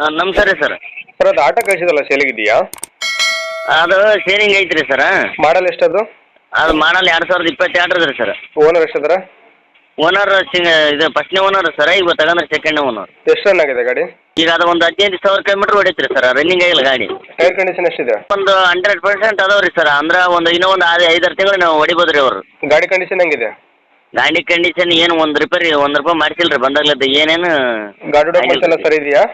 ಹಾಂ ನಮಸ್ಕಾರ sir. Sir ಅದು ಆಟೋ ಕಳಿಸಿದಲ್ಲ ಸೇಲಿಗಿದೆಯಾ ಅದು ಶೇರಿಂಗ್ ಐತ್ರಿ ಸರ್. ಮಾಡಲ್ ಎಷ್ಟದು? ಅದು ಮಾಡಲ್ ಎರಡ್ ಸಾವಿರದ ಇಪ್ಪತ್ತೆರಡು ರೀ ಸರ್. ಓನರ್ ಎಷ್ಟದ್ರ? ಓನರ್ ಇದು ಫಸ್ಟ್ನೇ ಓನರ್ ಸರ್ ಈಗ ತಗೊಂಡ್ರೆ ಸೆಕೆಂಡ್ ಓನರ್ ಎಷ್ಟು ರನ್ ಆಗಿದೆ ಗಾಡಿ? ಈಗ ಅದು ಒಂದು ಹದಿನೈದು ಸಾವಿರ ಕಿಲೋಮೀಟರ್ ಹೊಡೈತ್ರಿ ಸರ್ ರನ್ನಿಂಗ್ ಆಗಿಲ್ಲ ಗಾಡಿ. ಟೈರ್ ಕಂಡೀಷನ್ ಎಷ್ಟಿದೆ? ಒಂದು ಹಂಡ್ರೆಡ್ ಪರ್ಸೆಂಟ್ ಅದಾವ ರೀ ಸರ್ ಅಂದ್ರೆ ಒಂದು ಇನ್ನೂ ಒಂದು ಐದು ಐದಾರು ತಿಂಗಳು ನಾವು ಹೊಡಿಬೋದು ರೀ ಅವರು. ಗಾಡಿ ಕಂಡೀಷನ್ ಹೆಂಗಿದೆ? ಗಾಡಿ ಕಂಡೀಷನ್ ಏನು ಒಂದು ರಿಪೇರಿ ಒಂದು ರೂಪಾಯಿ ಮಾಡಿಸಿಲ್ರಿ ರೀ ಬಂದಾಗ್ಲದ್ದು ಏನೇನು ಗಾಡಿ ಡಾಕ್ಯುಮೆಂಟ್ಸ್ ಎಲ್ಲ ಸರಿ ಇದೆಯಾ?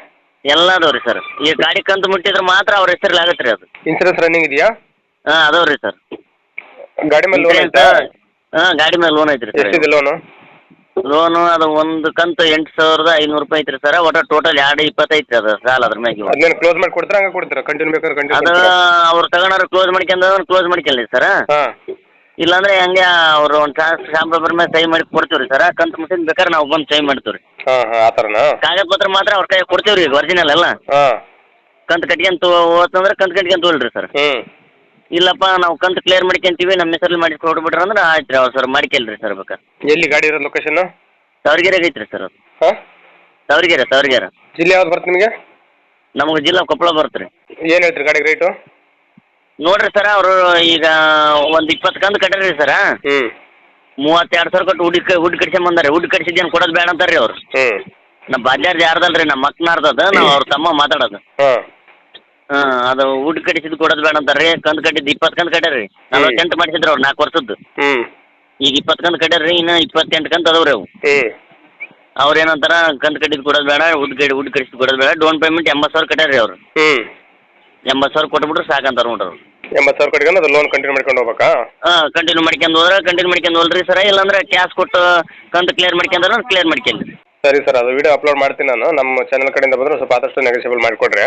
ಎಲ್ಲ ಅದಾವ ರೀ ಸರ್. ಈ ಗಾಡಿ ಕಂತು ಮುಟ್ಟಿದ್ರೆ ಮಾತ್ರ ಅವ್ರ ಹೆಸರಲ್ಲಿ ಆಗತ್ತೆ ರೀ ಅದು. ಇನ್ಸೂರೆನ್ಸ್ ರನ್ನಿಂಗ್ ಇದೆಯಾ? ಹಾಂ ಅದಾವ ರೀ ಸರ್. ಗಾಡಿ ಮೇಲೆ ಲೋನ್ ಐತಾ? ಹಾಂ ಗಾಡಿ ಮೇಲೆ ಲೋನ್ ಐತ್ರಿ ಸರ್. ಎಷ್ಟಿದೆ ಲೋನು ಲೋನು ಅದು ಒಂದು ಕಂತು ಎಂಟು ಸಾವಿರದ ಐನೂರು ರೂಪಾಯಿ ಐತ್ರಿ ಸರ್. ಒಟ್ಟು ಟೋಟಲ್ ಎರಡು ಇಪ್ಪತ್ತೈತೆ ರೀ ಅದು ಸಾಲ ಅದ್ರ ಮ್ಯಾಗ ಅದನ್ನ ಕ್ಲೋಸ್ ಮಾಡಿ ಕೊಡ್ತೀರಾ? ಹಂಗೆ ಕೊಡ್ತೀರಾ? ಕಂಟಿನ್ಯೂ ಬೇಕಾದ್ರೆ ಅದು ಕಂಟಿನ್ಯೂ ಅವ್ರು ತಗೊಂಡವ್ರು ಕ್ಲೋಸ್ ಮಾಡ್ಕೊಂಡ ಕ್ಲೋಸ್ ಮಾಡ್ಕೊಳ್ಳಿ ಸರ್. ಹಾಂ. ಇಲ್ಲಾಂದ್ರೆ ಹಂಗೆ ಅವ್ರು ಒಂದು ಸ್ಟಾಂಪ್ ಪೇಪರ್ ಮೇಲೆ ಸಹಿ ಮಾಡಿ ಕೊಡ್ತೀವಿ ರೀ ಸರ್ ಕಂತು ಮುಟ್ಟಿದ್ ಬೇಕಾದ್ರೆ ನಾವು ಬಂದು ಸಹಿ ಮಾಡ್ತೀವಿ ರೀ ಹಾಂ ಹಾಂ ಆ ಥರನಾ ಕಾಗದ ಪತ್ರ ಮಾತ್ರ ಅವ್ರ ಕೈ ಕೊಡ್ತೀವಿ ಈಗ ಒರಿಜಿನಲ್ ಎಲ್ಲ. ಕಂತ್ ಕಂತು ಕಟ್ಕೊಂತ ಹೋತಂದ್ರೆ ಕಂತು ಕಟ್ಕೊಂತ ಹೋಲ್ರಿ ಸರ್ ಹ್ಞೂ ಇಲ್ಲಪ್ಪ ನಾವು ಕಂತು ಕ್ಲಿಯರ್ ಮಾಡ್ಕೊಂತೀವಿ ನಮ್ಮ ಹೆಸರಲ್ಲಿ ಮಾಡಿ ಕೊಟ್ಬಿಟ್ರೆ ಅಂದ್ರೆ ಆಯ್ತು ರೀ ಅವ್ರು ಸರ್ ಮಾಡ್ಕೊಳ್ರಿ ಸರ್ ಬೇಕಾ. ಎಲ್ಲಿ ಗಾಡಿ ಇರೋ ಲೊಕೇಶನ್ ತಾವರ್ಗೆರೆಗೆ ಐತ್ರಿ ಸರ್ ಅದು. ಹಾಂ? ಸಾವಿರಗೆರೆ ತಾವರ್ಗೆರೆ. ಜಿಲ್ಲೆ ಯಾವ್ದು ಬರ್ತೀನಿ ನಿಮಗೆ? ನಮಗೆ ಜಿಲ್ಲಾ ಕೊಪ್ಪಳ ಬರುತ್ತೆ ರೀ ಏನು ಹೇಳ್ತೀರಿ ಗಾಡಿಗೆ ರೇಟು ನೋಡ್ರಿ ಸರ ಅವರು ಈಗ ಒಂದ್ ಇಪ್ಪತ್ತು ಕಂದು ಕಟ್ಟರಿ ಸರ. ಹ್ಞೂ ಮೂವತ್ತೆರಡು ಸಾವಿರ ಕೊಟ್ಟು ಹುಡುಗ ಹುಡ್ ಕಟ್ಸ್ಕೊಂಡ್ ಬಂದಾರೆ ಹುಡ್ ಕಟ್ಸಿದ್ದೇನು ಕೊಡೋದು ಬೇಡ ಅಂತಾರ್ರಿ ಅವ್ರು. ಹ್ಞೂ ನಮ್ಮ ಯಾರ್ದಲ್ರಿ? ಯಾರ್ದಲ್ಲ ರೀ ನಮ್ಮ ನಾವ್ ನಾವು ಅವ್ರ ತಮ್ಮ ಮಾತಾಡೋದು. ಹ. ಹಾಂ ಅದು ಹುಡ್ ಕಟ್ಸಿದ್ ಕೊಡೋದು ಬೇಡ ಅಂತಾರ್ರಿ. ಕಂದ್ ಕಟ್ಟಿದ್ದು ಇಪ್ಪತ್ತು ಕಂದು ಕಟ್ಟಾರಿ ನಲ್ವತ್ತೆಂಟು ಮಾಡಿಸಿದ್ರು ಅವ್ರು ನಾಲ್ಕು ವರ್ಷದ್ದು. ಹ್ಞೂ ಈಗ ಇಪ್ಪತ್ತು ಕಂದು ಕಟ್ಟರಿ ಇನ್ನು ಇಪ್ಪತ್ತೆಂಟು ಕಂತು ಅದಾವ ರೀ ಅವು. ಹ್ಞೂ ಅವ್ರು ಏನಂತಾರ ಕಂತು ಕಟ್ಟಿದ್ದು ಕೊಡೋದು ಬೇಡ ಹುಡ್ ಕಟ್ಟಿ ಹುಡ್ ಕೊಡೋದು ಬೇಡ. ಡೌನ್ ಪೇಮೆಂಟ್ ಎಂಬತ್ತು ಸಾವಿರ ಕಟ್ಟರಿ ಅವ್ರು. ಹ್ಞೂ ಎಂಬತ್ತು ಸಾವಿರ ಕೊಟ್ಬಿಟ್ರೆ ಸಾಕಂತಾರೆ ನೋಡ್ರಿ ಅವ್ರು. ಎಂಬತ್ತು ಸಾವಿರ ಕಟ್ಕೊಂಡು ಅದು ಲೋನ್ ಕಂಟಿನ್ಯೂ ಮಾಡ್ಕೊಂಡು ಹೋಗ್ಬೇಕಾ? ಹಾಂ ಕಂಟಿನ್ಯೂ ಮಾಡ್ಕೊಂಡು ಹೋದ್ರೆ ಕಂಟಿನ್ಯೂ ಮಾಡ್ಕೊಂಡು ಹೋಲ್ರಿ ಸರ. ಇಲ್ಲಾಂದ್ರೆ ಕ್ಯಾಶ್ ಕೊಟ್ಟು ಕಂತು ಕ್ಲಿಯರ್ ಮಾಡ್ಕೊಂಡ್ರೆ ಕ್ಲಿಯರ್ ಮಾಡ್ಕೊಂಡ್ರಿ ಸರಿ ಸರ್ ಅದು ವಿಡಿಯೋ ಅಪ್ಲೋಡ್ ಮಾಡ್ತೀನಿ ನಾನು. ನಮ್ಮ ಚಾನಲ್ ಕಡೆಯಿಂದ ಬಂದರೆ ಸ್ವಲ್ಪ ಆದಷ್ಟು ನೆಗೋಷಿಯಬಲ್ ಮಾಡಿಕೊಡ್ರಿ.